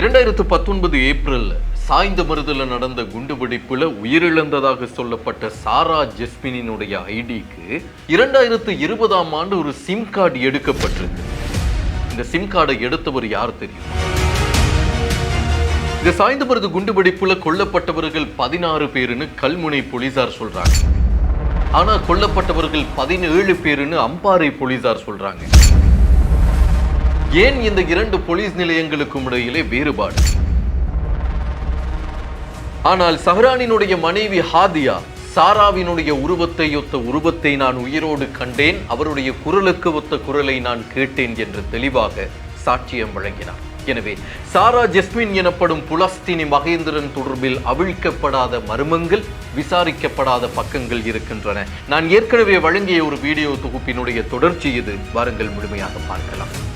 இரண்டாயிரத்து பத்தொன்பது ஏப்ரல் சாய்ந்த மருதில் நடந்த குண்டுவெடிப்புல உயிரிழந்ததாக சொல்லப்பட்ட சாரா ஜெஸ்மினினுடைய ஐடிக்கு இரண்டாயிரத்து இருபதாம் ஆண்டு ஒரு சிம் கார்டு எடுக்கப்பட்டிருக்கு இந்த சிம் கார்டை எடுத்தவர் யார் தெரியும்? இந்த சாய்ந்த மருது குண்டுவெடிப்புல கொல்லப்பட்டவர்கள் பதினாறு பேருன்னு கல்முனை போலீசார் சொல்றாங்க. ஆனா கொல்லப்பட்டவர்கள் பதினேழு பேருன்னு அம்பாறை போலீசார் சொல்றாங்க. ஏன் இந்த இரண்டு போலீஸ் நிலையங்களுக்கும் இடையிலே வேறுபாடு? ஆனால் சஹ்ரானினுடைய மனைவி ஹாதியா சாராவினுடைய உருவத்தை ஒத்த உருவத்தை நான் உயிரோடு கண்டேன் அவருடைய குரலுக்கு ஒத்த குரலை நான் கேட்டேன் என்று தெளிவாக சாட்சியம் வழங்கினார். எனவே சாரா ஜெஸ்மின் எனப்படும் புலஸ்தினி மகேந்திரன் தொடர்பில் அவிழ்க்கப்படாத மர்மங்கள் விசாரிக்கப்படாத பக்கங்கள் இருக்கின்றன. நான் ஏற்கனவே வழங்கிய ஒரு வீடியோ தொகுப்பினுடைய தொடர்ச்சி இது. வாருங்கள் முழுமையாக பார்க்கலாம்.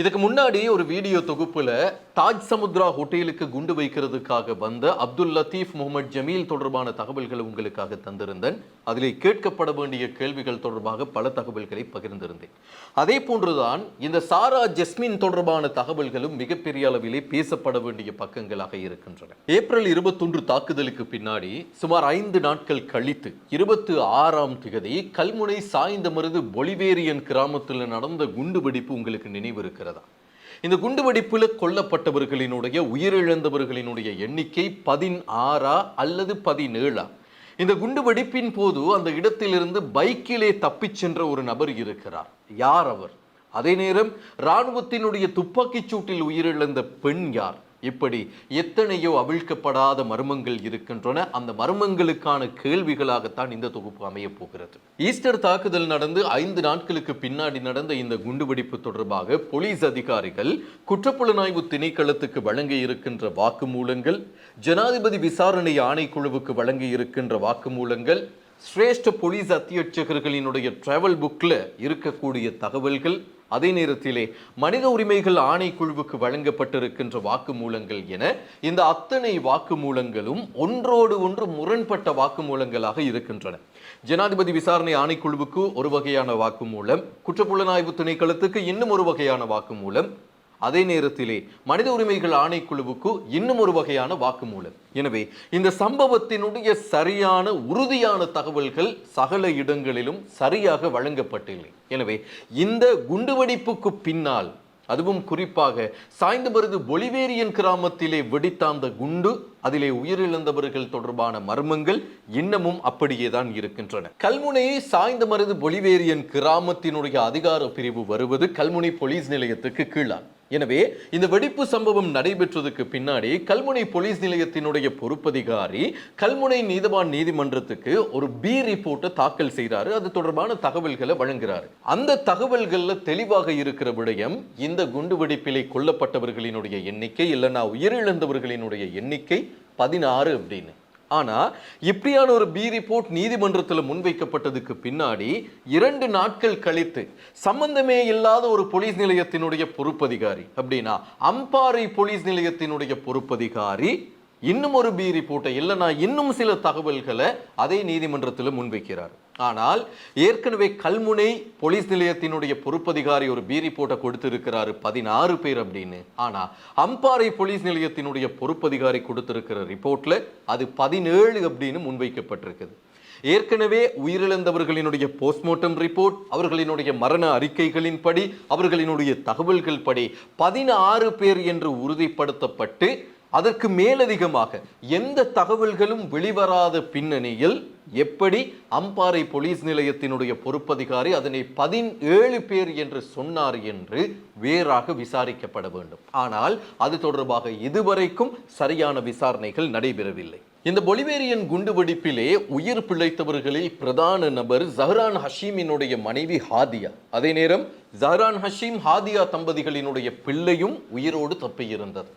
இதுக்கு முன்னாடி ஒரு வீடியோ தொகுப்பில் தாஜ் சமுத்ரா ஹோட்டலுக்கு குண்டு வைக்கிறதுக்காக வந்த அப்துல் லத்தீஃப் முகமது ஜமீல் தொடர்பான தகவல்களை உங்களுக்காக தந்திருந்தேன். அதில் கேட்கப்பட வேண்டிய கேள்விகள் தொடர்பாக பல தகவல்களை பகிர்ந்திருந்தேன். அதே போன்றுதான் இந்த சாரா ஜெஸ்மின் தொடர்பான தகவல்களும் மிகப்பெரிய அளவிலே பேசப்பட வேண்டிய பக்கங்களாக இருக்கின்றன. ஏப்ரல் இருபத்தொன்று தாக்குதலுக்கு பின்னாடி சுமார் ஐந்து நாட்கள் கழித்து இருபத்தி ஆறாம் திகதி கல்முனை சாய்ந்தமருது பொலிவேரியன் கிராமத்தில் நடந்த குண்டுவெடிப்பு உங்களுக்கு நினைவு இருக்கிறதா? இந்த குண்டுவெடிப்பில் கொல்லப்பட்டவர்களினுடைய உயிரிழந்தவர்களினுடைய எண்ணிக்கை பதினாறா அல்லது பதினேழா? இந்த குண்டுவெடிப்பின் போது அந்த இடத்திலிருந்து பைக்கிலே தப்பிச் சென்ற ஒரு நபர் இருக்கிறார். யார் அவர்? அதே நேரம் இராணுவத்தினுடைய துப்பாக்கிச் சூட்டில் உயிரிழந்த பெண் யார்? இப்படி எத்தனையோ அவிழ்க்கப்படாத மர்மங்கள் இருக்கின்றன. அந்த மர்மங்களுக்கான கேள்விகளாகத்தான் இந்த தொகுப்பு அமையப் போகிறது. ஈஸ்டர் தாக்குதல் நடந்து ஐந்து நாட்களுக்கு பின்னாடி நடந்த இந்த குண்டுவெடிப்பு தொடர்பாக போலீஸ் அதிகாரிகள் குற்றப்புலனாய்வு திணைக்களத்துக்கு வழங்கி இருக்கின்ற வாக்குமூலங்கள் ஜனாதிபதி விசாரணை ஆணைக்குழுவுக்கு வழங்கி இருக்கின்ற வாக்குமூலங்கள் சிரேஷ்ட போலீஸ் அத்தியட்சகர்களினுடைய ட்ராவல் புக்கில் இருக்கக்கூடிய தகவல்கள் அதே நேரத்திலே மனித உரிமைகள் ஆணைக்குழுவுக்கு வழங்கப்பட்டிருக்கின்ற வாக்குமூலங்கள் என இந்த அத்தனை வாக்குமூலங்களும் ஒன்றோடு ஒன்று முரண்பட்ட வாக்குமூலங்களாக இருக்கின்றன. ஜனாதிபதி விசாரணை ஆணைக்குழுவுக்கு ஒரு வகையான வாக்குமூலம் குற்றப்புலனாய்வு திணைக்களத்துக்கு இன்னும் ஒரு வகையான வாக்குமூலம் அதே நேரத்திலே மனித உரிமைகள் ஆணைக்குழுவுக்கு இன்னும் ஒரு வகையான வாக்குமூலம். எனவே இந்த சம்பவத்தினுடைய சரியான உறுதியான தகவல்கள் சகல இடங்களிலும் சரியாக வழங்கப்பட்டில்லை. எனவே இந்த குண்டுவெடிப்புக்கு பின்னால் அதுவும் குறிப்பாக சாய்ந்தமருது பொலிவேரியன் கிராமத்திலே வெடித்த அந்த குண்டு அதிலே உயிரிழந்தவர்கள் தொடர்பான மர்மங்கள் இன்னமும் அப்படியே தான் இருக்கின்றன. கல்முனையே சாய்ந்த மருது பொலிவேரியன் கிராமத்தினுடைய அதிகார பிரிவு வருவது கல்முனை போலீஸ் நிலையத்துக்கு கீழான் எனவே இந்த வெடிப்பு சம்பவம் நடைபெற்றதுக்கு பின்னாடி கல்முனை போலீஸ் நிலையத்தினுடைய பொறுப்பதிகாரி கல்முனை நீதவான் நீதிமன்றத்துக்கு ஒரு பி ரிப்போர்ட்டை தாக்கல் செய்கிறாரு. அது தொடர்பான தகவல்களை வழங்குகிறார் அந்த தகவல்கள்ல தெளிவாக இருக்கிற விடயம் இந்த குண்டு வெடிப்பிலே கொல்லப்பட்டவர்களினுடைய எண்ணிக்கை இல்லைன்னா உயிரிழந்தவர்களினுடைய எண்ணிக்கை பதினாறு அப்படின்னு. ஆனால் இப்படியான ஒரு பி ரிப்போர்ட் நீதிமன்றத்தில் முன்வைக்கப்பட்டதுக்கு பின்னாடி இரண்டு நாட்கள் கழித்து சம்பந்தமே இல்லாத ஒரு போலீஸ் நிலையத்தினுடைய பொறுப்பதிகாரி அப்படின்னா அம்பாறை போலீஸ் நிலையத்தினுடைய பொறுப்பதிகாரி இன்னும் ஒரு பி ரிப்போர்ட்டை இல்லைனா இன்னும் சில தகவல்களை அதே நீதிமன்றத்தில் முன்வைக்கிறார். ஆனால் ஏற்கனவே கல்முனை போலீஸ் நிலையத்தினுடைய பொறுப்பதிகாரி ஒரு பி ரிப்போர்ட்டை கொடுத்திருக்கிறாரு பதினாறு பேர் அப்படின்னு. ஆனால் அம்பாறை போலீஸ் நிலையத்தினுடைய பொறுப்பதிகாரி கொடுத்திருக்கிற ரிப்போர்ட்ல அது பதினேழு அப்படின்னு முன்வைக்கப்பட்டிருக்குது. ஏற்கனவே உயிரிழந்தவர்களினுடைய போஸ்ட்மார்ட்டம் ரிப்போர்ட் அவர்களினுடைய மரண அறிக்கைகளின்படி அவர்களினுடைய தகவல்கள் படி பதினாறு பேர் என்று உறுதிப்படுத்தப்பட்டு அதற்கு மேலதிகமாக எந்த தகவல்களும் வெளிவராத பின்னணியில் எப்படி அம்பாறை போலீஸ் நிலையத்தினுடைய பொறுப்பதிகாரி அதனை பதினேழு பேர் என்று சொன்னார் என்று வேறாக விசாரிக்கப்பட வேண்டும். ஆனால் அது தொடர்பாக இதுவரைக்கும் சரியான விசாரணைகள் நடைபெறவில்லை. இந்த பொலிவேரியன் குண்டுவெடிப்பிலே உயிர் பிழைத்தவர்களில் பிரதான நபர் ஜஹ்ரான் ஹஷீமினுடைய மனைவி ஹாதியா. அதே நேரம் ஜஹ்ரான் ஹஷீம் ஹாதியா தம்பதிகளினுடைய பிள்ளையும் உயிரோடு தப்பியிருந்தது.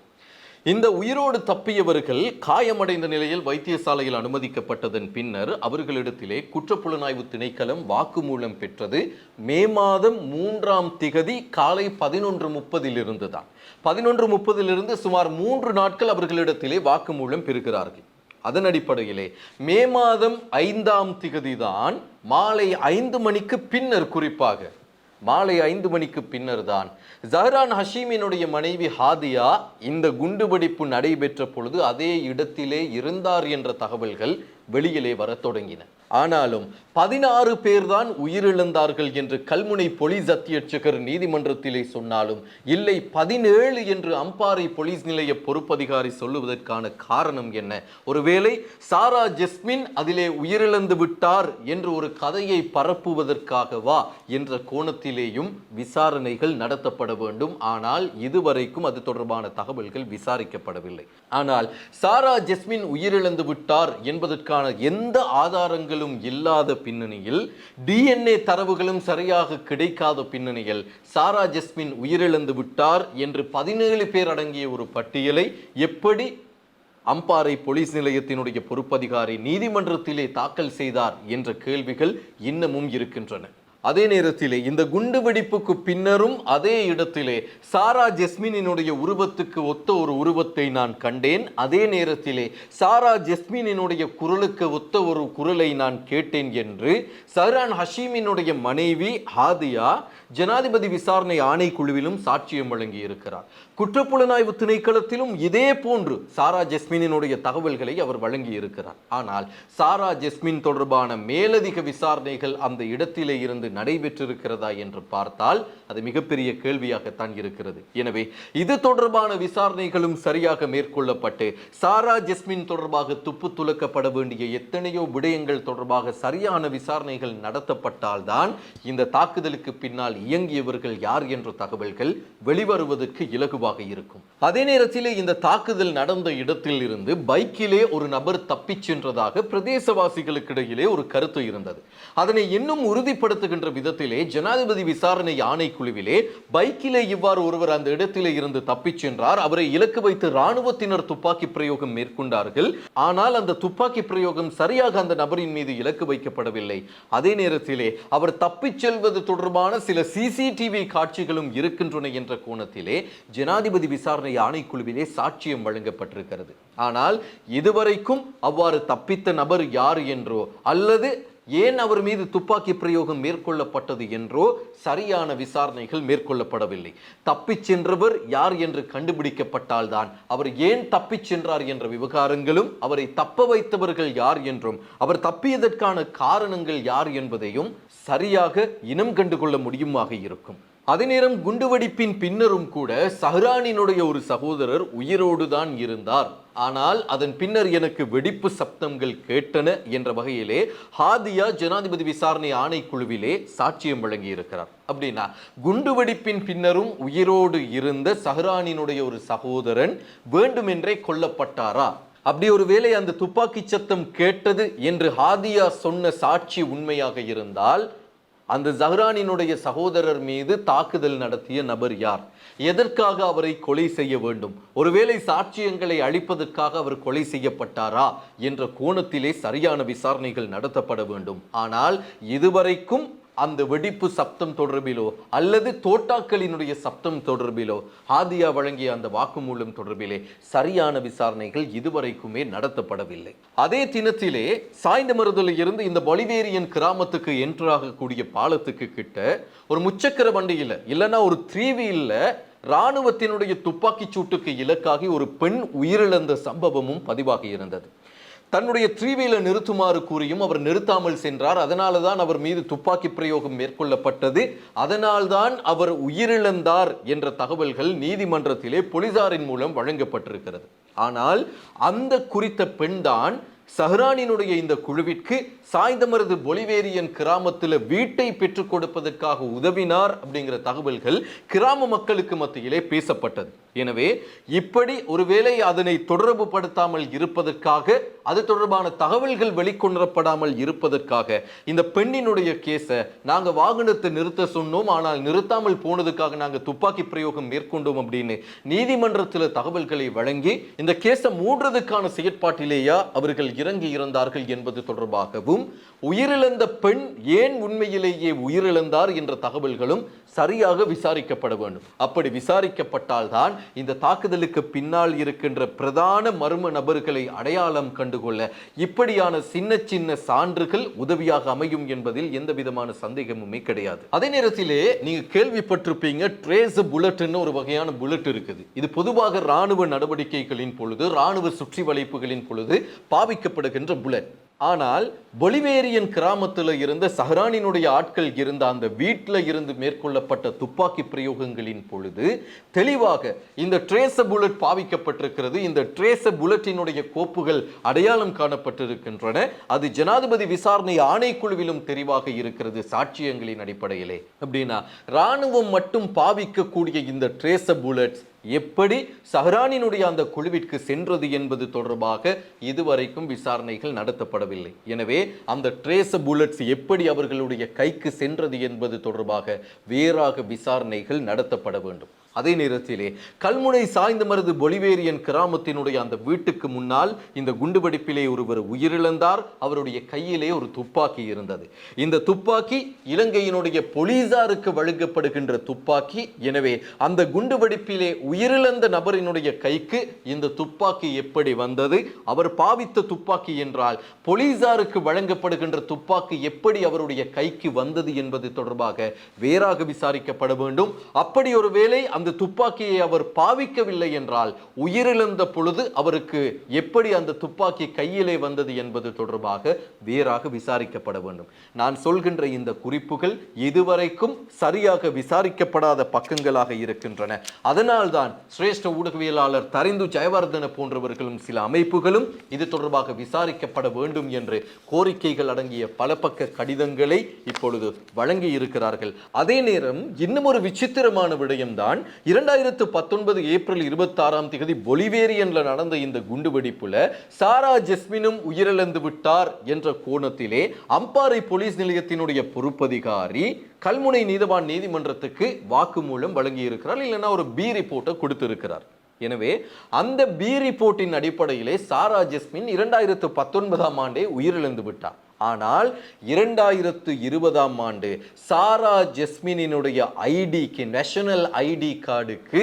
இந்த உயிரோடு தப்பியவர்கள் காயமடைந்த நிலையில் வைத்தியசாலையில் அனுமதிக்கப்பட்டதன் பின்னர் அவர்களிடத்திலே குற்றப்புலனாய்வு திணைக்களம் வாக்குமூலம் பெற்றது. மே மாதம் மூன்றாம் திகதி காலை பதினொன்று முப்பதில் இருந்துதான். பதினொன்று முப்பதிலிருந்து சுமார் மூன்று நாட்கள் அவர்களிடத்திலே வாக்குமூலம் பெறுகிறார்கள். அதன் அடிப்படையிலே மே மாதம் ஐந்தாம் திகதி தான் மாலை ஐந்து மணிக்கு பின்னர் குறிப்பாக மாலை ஐந்து மணிக்கு பின்னர் தான் ஜஹ்ரான் ஹஷீமினுடைய மனைவி ஹாதியா இந்த குண்டுவெடிப்பு நடைபெற்ற பொழுது அதே இடத்திலே இருந்தார் என்ற தகவல்கள் வெளியிலே வரத் தொடங்கின. ஆனாலும் பதினாறு பேர்தான் உயிரிழந்தார்கள் என்று கல்முனை போலீஸ் அத்தியட்சகர் நீதிமன்றத்திலே சொன்னாலும் இல்லை பதினேழு என்று அம்பாறை போலீஸ் நிலைய பொறுப்பதிகாரி சொல்லுவதற்கான காரணம் என்ன? ஒருவேளை சாரா ஜெஸ்மின் அதிலே உயிரிழந்து விட்டார் என்று ஒரு கதையை பரப்புவதற்காகவா என்ற கோணத்திலேயும் விசாரணைகள் நடத்தப்பட வேண்டும். ஆனால் இதுவரைக்கும் அது தொடர்பான தகவல்கள் விசாரிக்கப்படவில்லை. ஆனால் சாரா ஜெஸ்மின் உயிரிழந்து விட்டார் என்பதற்கான எந்த ஆதாரங்களும் இல்லாத பின்னணியில் டிஎன்ஏ தரவுகளும் சரியாக கிடைக்காத பின்னணியில் சாரா ஜெஸ்மின் உயிரிழந்து விட்டார் என்று பதினேழு பேர் அடங்கிய ஒரு பட்டியலை எப்படி அம்பாறை போலீஸ் நிலையத்தினுடைய பொறுப்பதிகாரி நீதிமன்றத்திலே தாக்கல் செய்தார் என்ற கேள்விகள் இன்னமும் இருக்கின்றன. அதே நேரத்திலே இந்த குண்டுவெடிப்புக்கு பின்னரும் அதே இடத்திலே சாரா ஜெஸ்மினினுடைய உருவத்துக்கு ஒத்த ஒரு உருவத்தை நான் கண்டேன். அதே நேரத்திலே சாரா ஜெஸ்மினினுடைய குரலுக்கு ஒத்த ஒரு குரலை நான் கேட்டேன் என்று சஹ்ரான் ஹஷீமினுடைய மனைவி ஹாதியா ஜனாதிபதி விசாரணை ஆணைக்குழுவிலும் சாட்சியம் வழங்கி இருக்கிறார் குற்றப்புலனாய்வு திணைக்களத்திலும் இதே போன்று சாரா ஜெஸ்மினினுடைய தகவல்களை அவர் வழங்கி இருக்கிறார் ஆனால் சாரா ஜெஸ்மின் தொடர்பான மேலதிக விசாரணைகள் அந்த இடத்திலே இருந்து நடைபெற்றிருக்கிறதா என்று பார்த்தால் அது மிகப்பெரிய கேள்வியாகத்தான் இருக்கிறது. எனவே இது தொடர்பான விசாரணைகளும் சரியாக மேற்கொள்ளப்பட்டு சாரா ஜெஸ்மின் தொடர்பாக துப்பு துலக்கப்பட வேண்டிய எத்தனையோ விடயங்கள் தொடர்பாக சரியான விசாரணைகள் நடத்தப்பட்டால்தான் இந்த தாக்குதலுக்கு பின்னால் இயங்கியவர்கள் யார் என்ற தகவல்கள் வெளிவருவதற்கு இலகுவாக இருக்கும். அதே நேரத்தில் இந்த தாக்குதல் நடந்த இடத்தில் இருந்து பைக்கிலே ஒரு நபர் தப்பிச் சென்றதாக பிரதேசவாசிகளுக்கிடையிலே ஒரு கருத்து இருந்தது. அதனை இன்னும் உறுதிப்படுத்துகின்ற விதத்திலே ஜனாதிபதி விசாரணை ஆணைக்குழுவிலே பைக்கிலே இவ்வாறு ஒருவர் அந்த இடத்திலே இருந்து தப்பிச் சென்றார். அவரை இலக்கு வைத்து ராணுவத்தினர் துப்பாக்கி பிரயோகம் மேற்கொண்டார்கள். ஆனால் அந்த துப்பாக்கி பிரயோகம் சரியாக அந்த நபரின் மீது இலக்கு வைக்கப்படவில்லை. அதே நேரத்திலே அவர் தப்பிச் செல்வது தொடர்பான சில சிசிடிவி காட்சிகளும் இருக்கின்றன என்ற கோணத்திலே ஜனா ஜனாதிபதி விசாரணை ஆணைக்குழுவிலே சாட்சியம் வழங்கப்பட்டிருக்கிறது. ஆனால் இதுவரைக்கும் அவ்வாறு தப்பித்த நபர் யார் என்றோ அல்லது ஏன் அவர் மீது துப்பாக்கி பிரயோகம் மேற்கொள்ளப்பட்டது என்றோ சரியான விசாரணைகள் மேற்கொள்ளப்படவில்லை. தப்பிச் சென்றவர் யார் என்று கண்டுபிடிக்கப்பட்டால்தான் அவர் ஏன் தப்பிச் சென்றார் என்ற விவகாரங்களும் அவரை தப்ப வைத்தவர்கள் யார் என்றும் அவர் தப்பியதற்கான காரணங்கள் யார் என்பதையும் சரியாக இனம் கண்டுகொள்ள முடியுமாக இருக்கும். அதே நேரம் குண்டுவெடிப்பின் பின்னரும் கூட சஹ்ரானினுடைய ஒரு சகோதரர் உயிரோடு தான் இருந்தார். ஆனால் அதன் பின்னர் எனக்கு வெடிப்பு சப்தங்கள் கேட்டன என்ற வகையிலே ஹாதியா ஜனாதிபதி விசாரணை ஆணைக்குழுவிலே சாட்சியம் வழங்கி இருக்கிறார் அப்படின்னா குண்டுவெடிப்பின் பின்னரும் உயிரோடு இருந்த சஹ்ரானினுடைய ஒரு சகோதரன் வேண்டுமென்றே கொல்லப்பட்டாரா? அப்படி ஒரு வேளை அந்த துப்பாக்கி சத்தம் கேட்டது என்று ஹாதியா சொன்ன சாட்சி உண்மையாக இருந்தால் அந்த ஜஹ்ரானினுடைய சகோதரர் மீது தாக்குதல் நடத்திய நபர் யார்? எதற்காக அவரை கொலை செய்ய வேண்டும்? ஒருவேளை சாட்சியங்களை அழிப்பதற்காக அவர் கொலை செய்யப்பட்டாரா என்ற கோணத்திலே சரியான விசாரணைகள் நடத்தப்பட வேண்டும். ஆனால் இதுவரைக்கும் அந்த வெடிப்பு சப்தம் தொடர்பிலோ அல்லது தோட்டாக்களினுடைய சப்தம் தொடர்பிலோ ஆதியா வழங்கிய அந்த வாக்குமூலம் தொடர்பிலே சரியான விசாரணைகள் இதுவரைக்குமே நடத்தப்படவில்லை. அதே தினத்திலே சாய்ந்த மருதில் இருந்து இந்த பொலிவேரியன் கிராமத்துக்கு என்ட்ராகக்கூடிய பாலத்துக்கு கிட்ட ஒரு முச்சக்கர வண்டியில் இல்லைன்னா ஒரு த்ரீ இராணுவத்தினுடைய துப்பாக்கிச் சூட்டுக்கு இலக்காகி ஒரு பெண் உயிரிழந்த சம்பவமும் பதிவாகி இருந்தது. தன்னுடைய த்ரீவீல நிறுத்துமாறு கூறியும் அவர் நிறுத்தாமல் சென்றார். அதனால தான் அவர் மீது துப்பாக்கி பிரயோகம் மேற்கொள்ளப்பட்டது. அதனால்தான் அவர் உயிரிழந்தார் என்ற தகவல்கள் நீதிமன்றத்திலே போலீசாரின் மூலம் வழங்கப்பட்டிருக்கிறது. ஆனால் அந்த குறித்த பெண்தான் சஹ்ரானினுடைய இந்த குழுவிற்கு சாய்ந்தமருது பொலிவேரியன் கிராமத்தில் வீட்டை பெற்றுக் கொடுப்பதற்காக உதவினார் அப்படிங்கிற தகவல்கள் கிராம மக்களுக்கு மத்தியிலே பேசப்பட்டது. எனவே இப்படி ஒருவேளை அதனை தொடர்பு படுத்தாமல் இருப்பதற்காக அது தொடர்பான தகவல்கள் வெளிக்கொணரப்படாமல் இருப்பதற்காக இந்த பெண்ணினுடைய கேஸை நாங்கள் வாகனத்தை நிறுத்த சொன்னோம் ஆனால் நிறுத்தாமல் போனதுக்காக நாங்கள் துப்பாக்கி பிரயோகம் மேற்கொண்டோம் அப்படின்னு நீதிமன்றத்தில் தகவல்களை வழங்கி இந்த கேஸை மூடுறதுக்கான செயற்பாட்டிலேயா அவர்கள் இறங்கி இருந்தார்கள் என்பது தொடர்பாகவும் உயிரிழந்த பெண் ஏன் உண்மையிலேயே உயிரிழந்தார் என்ற தகவல்களும் சரியாக விசாரிக்கப்பட வேண்டும். அப்படி விசாரிக்கப்பட்டால்தான் இந்த தாக்குதலுக்கு பின்னால் இருக்கின்ற பிரதான மர்ம நபர்களை அடையாளம் கண்டுகொள்ள இப்படியான சின்ன சின்ன சான்றுகள் உதவியாக அமையும் என்பதில் எந்த விதமான சந்தேகமுமே கிடையாது. அதே நேரத்திலே நீங்க கேள்விப்பட்டிருப்பீங்க ட்ரேஸ் புல்லட்னு ஒரு வகையான புல்லட் இருக்குது. இது பொதுவாக ராணுவ நடவடிக்கைகளின் பொழுது ராணுவ சுற்றி வளைப்புகளின் பொழுது பாவிக்கப்படுகின்ற புல்லட் ஆனால் பொலிவேரியன் கிராமத்தில் இருந்த சஹரானினுடைய ஆட்கள் இருந்த அந்த வீட்டில் இருந்து மேற்கொள்ளப்பட்ட துப்பாக்கி பிரயோகங்களின் பொழுது தெளிவாக இந்த ட்ரேச புல்லட் பாவிக்கப்பட்டிருக்கிறது. இந்த ட்ரேச புல்லட்டினுடைய கோப்புகள் அடையாளம் காணப்பட்டிருக்கின்றன. அது ஜனாதிபதி விசாரணை ஆணைக்குழுவிலும் தெரிவாக இருக்கிறது சாட்சியங்களின் அடிப்படையிலே. அப்படின்னா ராணுவம் மட்டும் பாவிக்கக்கூடிய இந்த ட்ரேச புல்லட்ஸ் எப்படி சஹ்ரானினுடைய அந்த குழுவிற்கு சென்றது என்பது தொடர்பாக இதுவரைக்கும் விசாரணைகள் நடத்தப்படவில்லை. எனவே அந்த ட்ரேச புல்லட்ஸ் எப்படி அவர்களுடைய கைக்கு சென்றது என்பது தொடர்பாக வேறாக விசாரணைகள் நடத்தப்பட வேண்டும். அதே நேரத்திலே கல்முனை சாய்ந்த மருது பொலிவேரியன் கிராமத்தினுடைய அந்த வீட்டுக்கு முன்னால் இந்த குண்டுவெடிப்பிலே ஒருவர் உயிரிழந்தார். அவருடைய கையிலே ஒரு துப்பாக்கி இருந்தது. இந்த துப்பாக்கி இலங்கையினுடைய போலீசாருக்கு வழங்கப்படுகின்ற துப்பாக்கி. எனவே அந்த குண்டுவெடிப்பிலே உயிரிழந்த நபரினுடைய கைக்கு இந்த துப்பாக்கி எப்படி வந்தது? அவர் பாவித்த துப்பாக்கி என்றால் போலீசாருக்கு வழங்கப்படுகின்ற துப்பாக்கி எப்படி அவருடைய கைக்கு வந்தது என்பது தொடர்பாக வேறாக விசாரிக்கப்பட வேண்டும். அப்படி ஒருவேளை அந்த அந்த துப்பாக்கியை அவர் பாவிக்கவில்லை என்றால் உயிரிழந்த பொழுது அவருக்கு எப்படி அந்த துப்பாக்கி கையிலே வந்தது என்பது தொடர்பாக வேறாக விசாரிக்கப்பட வேண்டும். நான் சொல்கின்ற இந்த குறிப்புகள் இதுவரைக்கும் சரியாக விசாரிக்கப்படாத பக்கங்களாக இருக்கின்றன. அதனால்தான் சிரேஷ்ட ஊடகவியலாளர் தரிந்து ஜெயவர்தன போன்றவர்களும் சில அமைப்புகளும் இது தொடர்பாக விசாரிக்கப்பட வேண்டும் என்று கோரிக்கைகள் அடங்கிய பல பக்க கடிதங்களை இப்பொழுது வழங்கி இருக்கிறார்கள் அதே நேரம் இன்னும் ஒரு விசித்திரமான விடயம்தான் இரண்டாயிரத்து பத்தொன்பது ஏப்ரல் இருபத்தாறாம் தேதி பொலிவேரியன்ல நடந்த இந்த குண்டுவெடிப்புல சாரா ஜெஸ்மினும் உயிரிழந்து விட்டார் என்ற கோணத்திலே அம்பாறை போலீஸ் நிலையத்தினுடைய பொறுப்பதிகாரி கல்முனை நீதவான் நீதிமன்றத்துக்கு வாக்குமூலம் வழங்கி இருக்கிறார் இல்லைன்னா ஒரு பி ரிப்போர்ட்டை கொடுத்திருக்கிறார். எனவே அந்த பி ரிப்போர்ட்டின் அடிப்படையிலே சாரா ஜெஸ்மின் இரண்டாயிரத்து பத்தொன்பதாம் ஆண்டே உயிரிழந்து விட்டார். ஆனால் இரண்டாயிரத்து இருபதாம் ஆண்டு சாரா ஜெஸ்மினினுடைய ஐடிக்கு நேஷனல் ஐடி கார்டுக்கு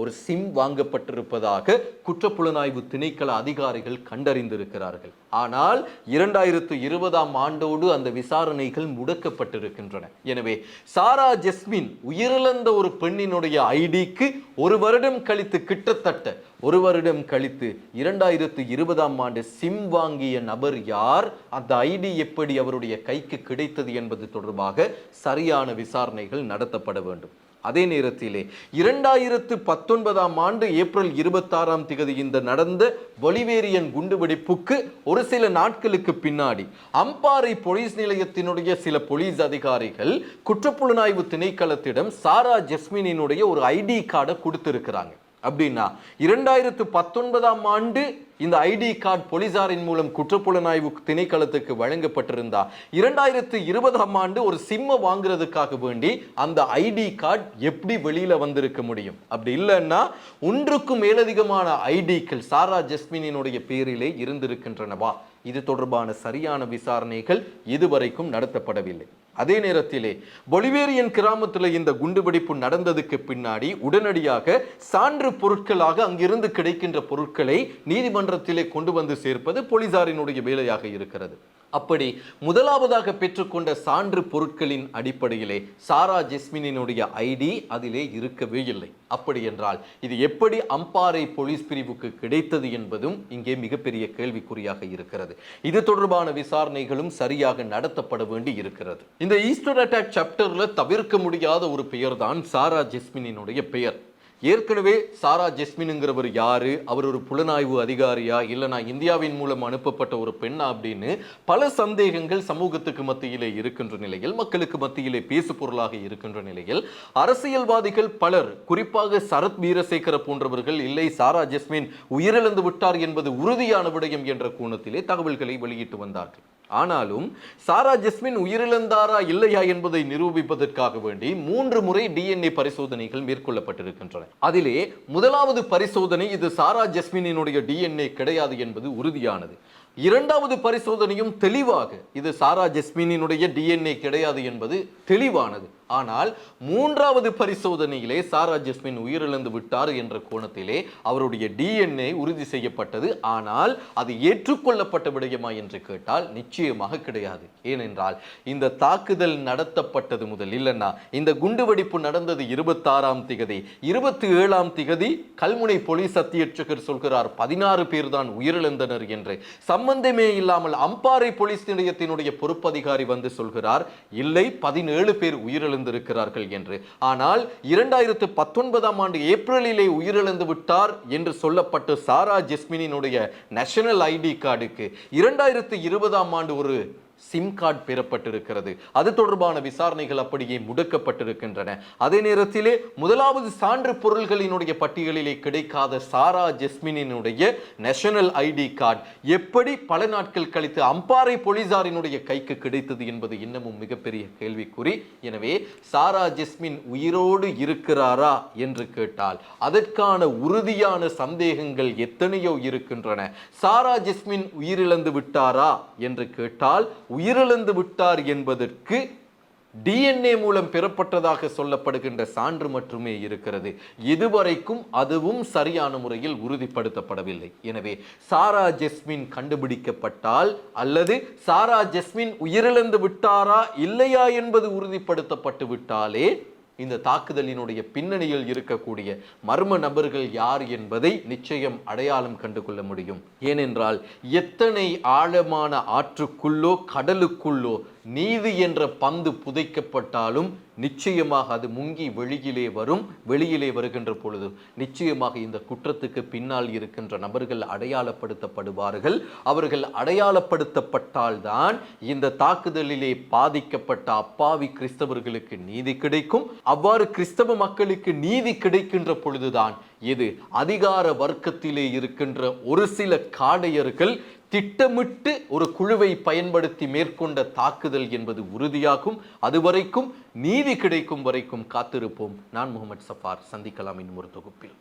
ஒரு சிம் வாங்கப்பட்டிருப்பதாக குற்றப்புலனாய்வு திணைக்கள அதிகாரிகள் கண்டறிந்திருக்கிறார்கள். ஆனால் இரண்டாயிரத்து இருபதாம் ஆண்டோடு அந்த விசாரணைகள் முடக்கப்பட்டிருக்கின்றன. எனவே சாரா ஜெஸ்மின் உயிரிழந்த ஒரு பெண்ணினுடைய ஐடிக்கு ஒரு வருடம் கழித்து கிட்டத்தட்ட ஒரு வருடம் கழித்து இரண்டாயிரத்து இருபதாம் ஆண்டு சிம் வாங்கிய நபர் யார் அந்த ஐடி எப்படி அவருடைய கைக்கு கிடைத்தது என்பது தொடர்பாக சரியான விசாரணைகள் நடத்தப்பட வேண்டும். அதே நேரத்திலே இரண்டாயிரத்து பத்தொன்பதாம் ஆண்டு ஏப்ரல் இருபத்தாறாம் திகதி இந்த நடந்த பொலிவேரியன் குண்டுவெடிப்புக்கு ஒரு சில நாட்களுக்கு பின்னாடி அம்பாறை போலீஸ் நிலையத்தினுடைய சில போலீஸ் அதிகாரிகள் குற்றப்புலனாய்வு திணைக்களத்திடம் சாரா ஜெஸ்மினினுடைய ஒரு ஐடி கார்டை கொடுத்திருக்கிறாங்க. அப்படின்னா இரண்டாயிரத்து பத்தொன்பதாம் ஆண்டு இந்த ஐடி கார்டு போலீசாரின் மூலம் குற்றப்புலனாய்வு திணைக்களத்துக்கு வழங்கப்பட்டிருந்தா. இரண்டாயிரத்து இருபதாம் ஆண்டு ஒரு சிம்ம வாங்குறதுக்காக வேண்டி அந்த ஐடி கார்டு எப்படி வெளியில வந்திருக்க முடியும்? அப்படி இல்லைன்னா ஒன்றுக்கும் மேலதிகமான ஐடிக்கள் சாரா ஜெஸ்மினினுடைய பேரிலே இருந்திருக்கின்றனவா? இது தொடர்பான சரியான விசாரணைகள் இதுவரைக்கும் நடத்தப்படவில்லை. அதே நேரத்திலே பொலிவேரியன் கிராமத்தில் இந்த குண்டுவெடிப்பு நடந்ததுக்கு பின்னாடி உடனடியாக சான்று பொருட்களாக அங்கிருந்து கிடைக்கின்ற பொருட்களை நீதிமன்றத்திலே கொண்டு வந்து சேர்ப்பது போலீசாரினுடைய வேலையாக இருக்கிறது. அப்படி முதலாவதாக பெற்றுக்கொண்ட சான்று பொருட்களின் அடிப்படையிலே சாரா ஜெஸ்மினினுடைய ஐடி அதிலே இருக்கவே இல்லை. அப்படி என்றால் இது எப்படி அம்பாறை போலீஸ் பிரிவுக்கு கிடைத்தது என்பதும் இங்கே மிகப்பெரிய கேள்விக்குறியாக இருக்கிறது. இது தொடர்பான விசாரணைகளும் சரியாக நடத்தப்பட வேண்டி இருக்கிறது. இந்த ஈஸ்டர் அட்டாக் சாப்டர்ல தவிர்க்க முடியாத ஒரு பெயர் தான் சாரா ஜெஸ்மினினுடைய பெயர். ஏற்கனவே சாரா ஜெஸ்மினுங்கிறவர் யாரு? அவர் ஒரு புலனாய்வு அதிகாரியா? இல்லைனா இந்தியாவின் மூலம் அனுப்பப்பட்ட ஒரு பெண்ணா அப்படின்னு பல சந்தேகங்கள் சமூகத்துக்கு மத்தியிலே இருக்கின்ற நிலையில் மக்களுக்கு மத்தியிலே பேசு பொருளாக இருக்கின்ற நிலையில் அரசியல்வாதிகள் பலர் குறிப்பாக சரத் வீரசேகர போன்றவர்கள் இல்லை சாரா ஜெஸ்மின் உயிரிழந்து விட்டார் என்பது உறுதியான விடயம் என்ற கோணத்திலே தகவல்களை வெளியிட்டு வந்தார்கள். ஆனாலும் சாரா ஜெஸ்மின் உயிரிழந்தாரா இல்லையா என்பதை நிரூபிப்பதற்காக வேண்டி மூன்று முறை டிஎன்ஏ பரிசோதனைகள் மேற்கொள்ளப்பட்டிருக்கின்றன. அதிலே முதலாவது பரிசோதனை இது சாரா ஜஸ்மினினுடைய டிஎன்ஏ கிடையாது என்பது உறுதியானது. இரண்டாவது பரிசோதனையும் தெளிவாக இது சாரா ஜஸ்மினினுடைய டிஎன்ஏ கிடையாது என்பது தெளிவானது. ஆனால் மூன்றாவது பரிசோதனையிலே சாரா ஜஸ்மின் உயிரிழந்து விட்டார் என்ற கோணத்திலே அவருடைய டிஎன்ஏ உறுதி செய்யப்பட்டது. ஆனால் அது ஏற்றுக்கொள்ளப்பட்ட விடயமா என்று கேட்டால் நிச்சயமாக கிடையாது. ஏனென்றால் இந்த தாக்குதல் நடத்தப்பட்டது முதல் இல்லைன்னா இந்த குண்டுவெடிப்பு நடந்தது இருபத்தாறாம் திகதி இருபத்தி ஏழாம் திகதி கல்முனை போலீஸ் அத்தியட்சகர் சொல்கிறார் பதினாறு பேர் தான் உயிரிழந்தனர் என்று. சம்பந்தமே இல்லாமல் அம்பாறை போலீஸ் நிலையத்தினுடைய பொறுப்பதிகாரி வந்து சொல்கிறார் இல்லை பதினேழு பேர் உயிரிழந்த உயிரிழந்திருக்கிறார்கள் என்று. ஆனால் இரண்டாயிரத்து பத்தொன்பதாம் ஆண்டு ஏப்ரலிலே உயிரிழந்து விட்டார் என்று சொல்லப்பட்டு சாரா ஜெஸ்மினினுடைய நேஷனல் ஐடி கார்டுக்கு. இரண்டாயிரத்து இருபதாம் ஆண்டு ஒரு சிம் கார்டு பெறப்பட்டிருக்கிறது. அது தொடர்பான விசாரணைகள் அப்படியே முடக்கப்பட்டிருக்கின்றன. அதே நேரத்திலே முதலாவது சான்று பொருள்களினுடைய பட்டியலிலே கிடைக்காத சாரா ஜெஸ்மினினுடைய நேஷனல் ஐடி கார்டு எப்படி பல நாட்கள் கழித்து அம்பாறை போலீசாரினுடைய கைக்கு கிடைத்தது என்பது இன்னமும் மிகப்பெரிய கேள்விக்குறி. எனவே சாரா ஜெஸ்மின் உயிரோடு இருக்கிறாரா என்று கேட்டால் அதற்கான உறுதியான சந்தேகங்கள் எத்தனையோ இருக்கின்றன. சாரா ஜெஸ்மின் உயிரிழந்து விட்டாரா என்று கேட்டால் உயிரிழந்து விட்டார் என்பதற்கு டிஎன்ஏ மூலம் பெறப்பட்டதாக சொல்லப்படுகின்ற சான்று மட்டுமே இருக்கிறது. இதுவரைக்கும் அதுவும் சரியான முறையில் உறுதிப்படுத்தப்படவில்லை. எனவே சாரா ஜெஸ்மின் கண்டுபிடிக்கப்பட்டால் அல்லது சாரா ஜெஸ்மின் உயிரிழந்து விட்டாரா இல்லையா என்பது உறுதிப்படுத்தப்பட்டு விட்டாலே இந்த தாக்குதலினுடைய பின்னணியில் இருக்கக்கூடிய மர்ம நபர்கள் யார் என்பதை நிச்சயம் அடையாளம் கண்டு கொள்ள முடியும். ஏனென்றால் எத்தனை ஆழமான ஆற்றுக்குள்ளோ கடலுக்குள்ளோ நீதி என்ற பந்து புதைக்கப்பட்டாலும் நிச்சயமாக அது முங்கி வெளியிலே வரும் வெளியிலே வருகின்ற பொழுது. நிச்சயமாக இந்த குற்றத்துக்கு பின்னால் இருக்கின்ற நபர்கள் அடையாளப்படுத்தப்படுவார்கள். அவர்கள் அடையாளப்படுத்தப்பட்டால்தான் இந்த தாக்குதலிலே பாதிக்கப்பட்ட அப்பாவி கிறிஸ்தவர்களுக்கு நீதி கிடைக்கும். அவ்வாறு கிறிஸ்தவ மக்களுக்கு நீதி கிடைக்கின்ற பொழுதுதான் இது அதிகார வர்க்கத்திலே இருக்கின்ற ஒரு சில காடையர்கள் திட்டமிட்டு ஒரு குழுவை பயன்படுத்தி மேற்கொண்ட தாக்குதல் என்பது உறுதியாகும். அதுவரைக்கும் நீதி கிடைக்கும் வரைக்கும் காத்திருப்போம். நான் முகமது சஃபார். சந்திக்கலாம் இன்னும் ஒரு தொகுப்பில்.